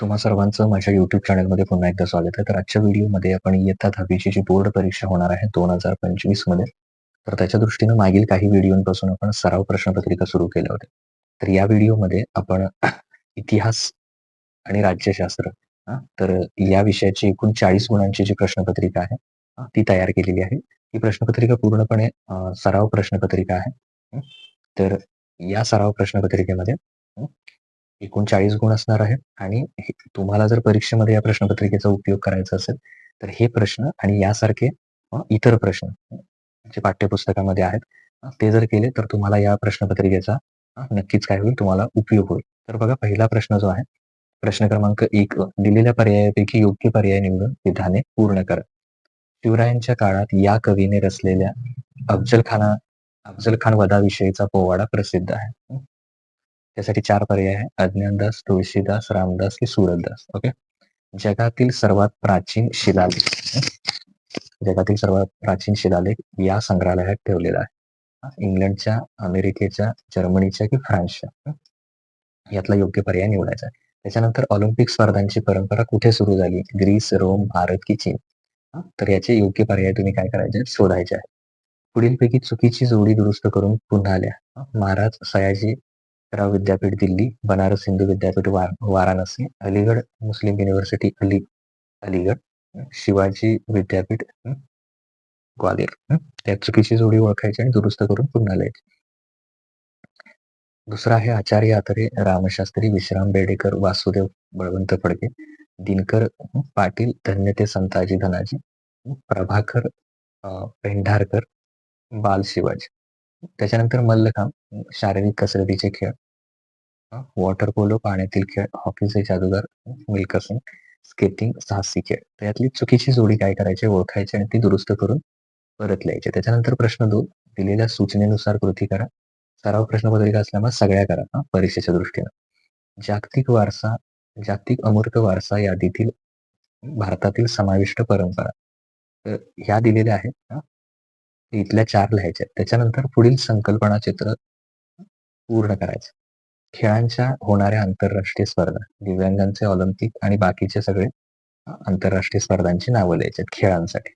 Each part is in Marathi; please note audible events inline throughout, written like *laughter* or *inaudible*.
तुम्हा सर्वांचं माझ्या युट्यूब चॅनलमध्ये पुन्हा एकदा स्वागत आहे. तर आजच्या व्हिडिओमध्ये आपण इयत्ता 10वीची जी बोर्ड परीक्षा होणार आहे 2025 मध्ये, तर त्याच्या दृष्टीनं मागील काही व्हिडिओंपासून आपण सराव प्रश्नपत्रिका सुरू केल्या होत्या. तर या व्हिडिओमध्ये आपण *clears throat* इतिहास आणि राज्यशास्त्र तर या विषयाची एकूण 40 गुणांची जी प्रश्नपत्रिका आहे ती तयार केलेली आहे. ही प्रश्नपत्रिका पूर्णपणे सराव प्रश्नपत्रिका आहे. तर या सराव प्रश्नपत्रिकेमध्ये एकूण 40 गुण असणार आहेत आणि हे तुम्हाला जर परीक्षेमध्ये या प्रश्नपत्रिकेचा उपयोग करायचा असेल, तर हे प्रश्न आणि यासारखे इतर प्रश्न जे पाठ्यपुस्तकामध्ये आहेत ते जर केले तर तुम्हाला या प्रश्नपत्रिकेचा नक्कीच काय होईल तुम्हाला उपयोग होईल. तर बघा पहिला प्रश्न जो आहे, प्रश्न क्रमांक एक दिलेल्या पर्यायापैकी योग्य पर्याय निवडून विधाने पूर्ण करा. शिवरायांच्या काळात या कवीने रचलेल्या अफजल खाना अफजल खान वधाविषयीचा पोवाडा प्रसिद्ध आहे. त्यासाठी चार पर्याय आहे. अज्ञानदास, तुळशीदास, रामदास की सुरतदास. ओके. जगातील सर्वात प्राचीन शिलालेख जगातील सर्वात प्राचीन शिलालेख या संग्रहालयात ठेवलेला आहे. इंग्लंडच्या, अमेरिकेच्या, जर्मनीच्या की फ्रान्सच्या यातला योग्य पर्याय निवडायचा आहे. त्याच्यानंतर ऑलिम्पिक स्पर्धांची परंपरा कुठे सुरू झाली? ग्रीस, रोम, भारत की चीन? तर याचे योग्य पर्याय तुम्ही काय करायचे शोधायचे आहे. पुढीलपैकी चुकीची जोडी दुरुस्त करून पुन्हा आल्या महाराज सयाजी विद्यापीठ दिल्ली, बनारस हिंदू विद्यापीठ वार वाराणसी, अलीगड मुस्लिम युनिव्हर्सिटी अली अलीगड, शिवाजी विद्यापीठ ग्वालियर. त्या चुकीची जोडी ओळखायची आणि दुरुस्त करून पुन्हा लिहायची. दुसरा आहे आचार्य आतरे, रामशास्त्री, विश्राम बेडेकर, वासुदेव बळवंत फडके, दिनकर पाटील, धन्य ते संताजी धनाजी, प्रभाकर पेंढारकर, बाल शिवाजी. त्याच्यानंतर मल्लखांब, शारीरिक कसरतीचे खेळ, वॉटर पोलो पाण्यातील खेळ, हॉकीचे जादूगार, हं, स्केटिंग, साहसी खेळ. तर यातली चुकीची जोडी काय करायची ओळखायची आणि ती दुरुस्त करून परत लिहायची. त्याच्यानंतर प्रश्न दोन दिलेल्या सूचनेनुसार कृती करा. सराव प्रश्नपत्रिका असल्यामुळे सगळ्या करा हा परीक्षेच्या दृष्टीनं. जागतिक वारसा जागतिक अमूर्त वारसा यादीतील भारतातील समाविष्ट परंपरा. तर ह्या दिलेल्या आहेत इथल्या चार लिहायच्या त्याच्यानंतर पुढील संकल्पना चित्र पूर्ण करायचं. खेळांच्या होणाऱ्या आंतरराष्ट्रीय स्पर्धा, दिव्यांगांचे ऑलिम्पिक आणि बाकीचे सगळे आंतरराष्ट्रीय स्पर्धांची नावं लिहायची आहेत खेळांसाठी.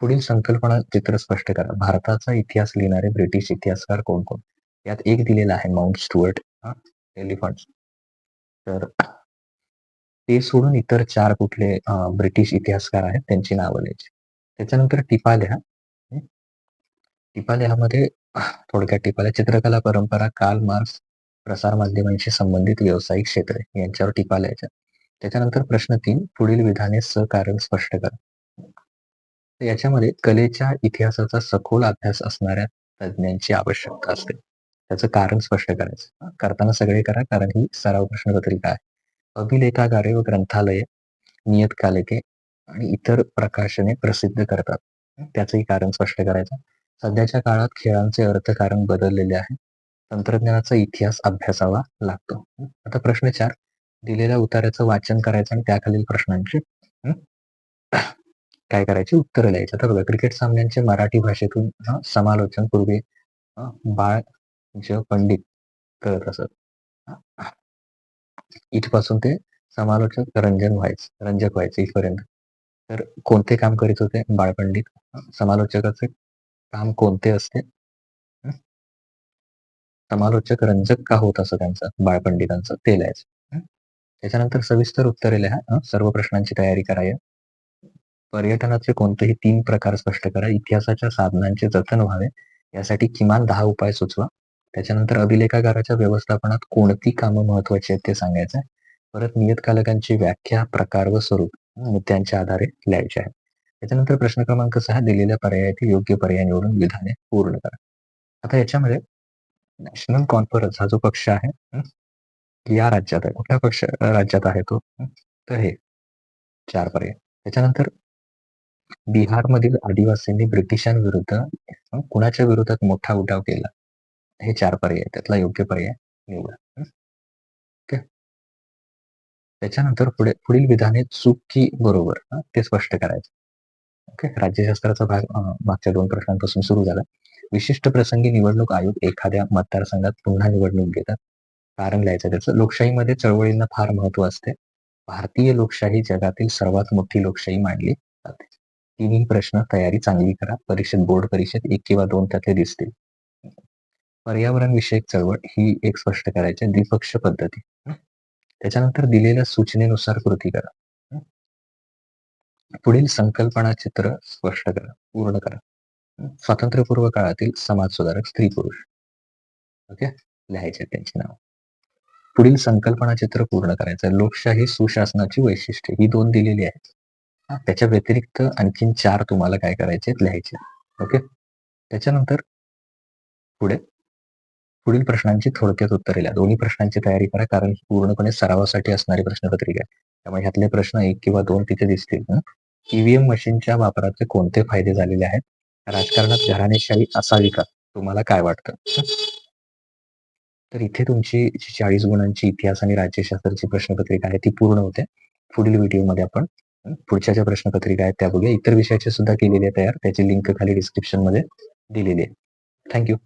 पुढील संकल्पना चित्र स्पष्ट करा. भारताचा इतिहास लिहिणारे ब्रिटिश इतिहासकार कोण-कोण? यात एक दिलेला आहे माउंट स्टुअर्ट हा एलिफंट तर ते सोडून इतर चार कुठले ब्रिटिश इतिहासकार आहेत त्यांची नावं लिहायची. त्याच्यानंतर टिपा लिहा. टिपा लिहामध्ये थोडक्यात टिपाल्या चित्रकला परंपरा, कार्ल मार्क्स, प्रसारमाध्यमांशी संबंधित व्यावसायिक क्षेत्रे यांच्यावर टिपा लिहायच्या. त्याच्यानंतर प्रश्न तीन पुढील विधाने सहकारण स्पष्ट करा. याच्यामध्ये कलेच्या इतिहासाचा सखोल अभ्यास असणाऱ्या तज्ञांची आवश्यकता असते. त्याचं कारण स्पष्ट करायचं. करताना सगळे करा कारण ही सराव प्रश्नपत्रिका आहे. अभिलेखागारे व ग्रंथालये, नियतकालिके आणि इतर प्रकाशने प्रसिद्ध करतात. त्याचंही कारण स्पष्ट करायचं. सध्याच्या काळात खेळांचे अर्थकारण बदललेले आहे. तंत्रज्ञानाचा इतिहास अभ्यासावा लागतो. आता प्रश्न चार दिलेल्या उताऱ्याचं वाचन करायचं आणि त्याखालील प्रश्नांची काय करायची उत्तरं लिहायची. आता बघा क्रिकेट सामन्यांचे मराठी भाषेतून समालोचन पूर्वी बाळ ज. पंडित करत असत. इथपासून ते समालोचक रंजन व्हायचं रंजक व्हायचं इथपर्यंत. तर कोणते काम करीत होते बाळ पंडित? समालोचकाचे काम कोणते असते? समालोचक रंजक का होत असं त्यांचं बाळपंडितांचं ते लिहायचं. त्याच्यानंतर सविस्तर उत्तरे लिहा. सर्व प्रश्नांची तयारी कराय पर्यटनाचे कोणतेही तीन प्रकार स्पष्ट करा. इतिहासाच्या साधनांचे जतन व्हावे यासाठी किमान दहा उपाय सुचवा. त्याच्यानंतर अभिलेखागाराच्या व्यवस्थापनात कोणती कामं महत्वाची आहेत ते सांगायचं आहे. परत नियतकालकांची व्याख्या, प्रकार व स्वरूप मुद्द्यांच्या आधारे लिहायचे आहे. त्याच्यानंतर प्रश्न क्रमांक सहा दिलेल्या पर्यायातील योग्य पर्याय निवडून विधाने पूर्ण करा. आता याच्यामध्ये नॅशनल कॉन्फरन्स हा जो पक्ष आहे या राज्यात आहे. कुठल्या पक्ष राज्यात आहे तो? तर हे चार पर्याय. त्याच्यानंतर बिहारमधील आदिवासींनी ब्रिटिशांविरुद्ध कुणाच्या विरोधात मोठा उठाव केला? हे चार पर्याय त्यातला योग्य पर्याय निवडा. ओके. त्याच्यानंतर पुढे पुढील विधाने चूक की बरोबर ते स्पष्ट करायचं. ओके. राज्यशास्त्राचा भाग मागच्या दोन प्रश्नांपासून सुरू झाला. विशिष्ट प्रसंगी निवडणूक आयोग एखाद्या मतदारसंघात पुन्हा निवडणूक घेतात. कारण लिहायचं त्याचं. लोकशाहीमध्ये चळवळींना फार महत्त्व असते. भारतीय लोकशाही जगातील सर्वात मोठी लोकशाही मानली जाते. तिन्ही प्रश्न तयारी चांगली करा. परीक्षेत बोर्ड परीक्षेत एक किंवा दोन त्यातले दिसतील. पर्यावरण विषयक चळवळ ही एक स्पष्ट करायची द्विपक्ष पद्धती. त्याच्यानंतर दिलेल्या सूचनेनुसार कृती करा. पुढील संकल्पना चित्र स्पष्ट करा. पूर्ण करा. स्वातंत्र्यपूर्व काळातील समाज सुधारक स्त्री पुरुष. ओके? लिहायचे त्यांची नाव. पुढील संकल्पना चित्र पूर्ण करायचं. लोकशाही सुशासनाची वैशिष्ट्ये. ही दोन दिलेली आहेत. त्याच्या व्यतिरिक्त आणखीन चार तुम्हाला काय करायचे लिहायचे ओके? त्याच्यानंतर पुढे. पुढील प्रश्नांची थोडक्यात उत्तरे लिहा. दोन्ही प्रश्नांची तयारी करा कारण ही पूर्णपणे सरावासाठी असणारी प्रश्नपत्रिका आहे त्यामुळे ह्यातले प्रश्न एक किंवा दोन तिथे दिसतील. ईव्हीएम मशीनच्या वापराचे कोणते फायदे झालेले आहेत? राजकारणात घराणेशाही असावी का? तुम्हाला काय वाटतं? तर इथे तुमची जी चाळीस गुणांची इतिहास आणि राज्यशास्त्राची प्रश्नपत्रिका आहे ती पूर्ण होते. पुढील व्हिडिओमध्ये आपण पुढच्या ज्या प्रश्नपत्रिका आहेत त्या बघूया. इतर विषयाचे सुद्धा केलेले आहे तयार. त्याची लिंक खाली डिस्क्रिप्शनमध्ये दिलेली आहे थँक्यू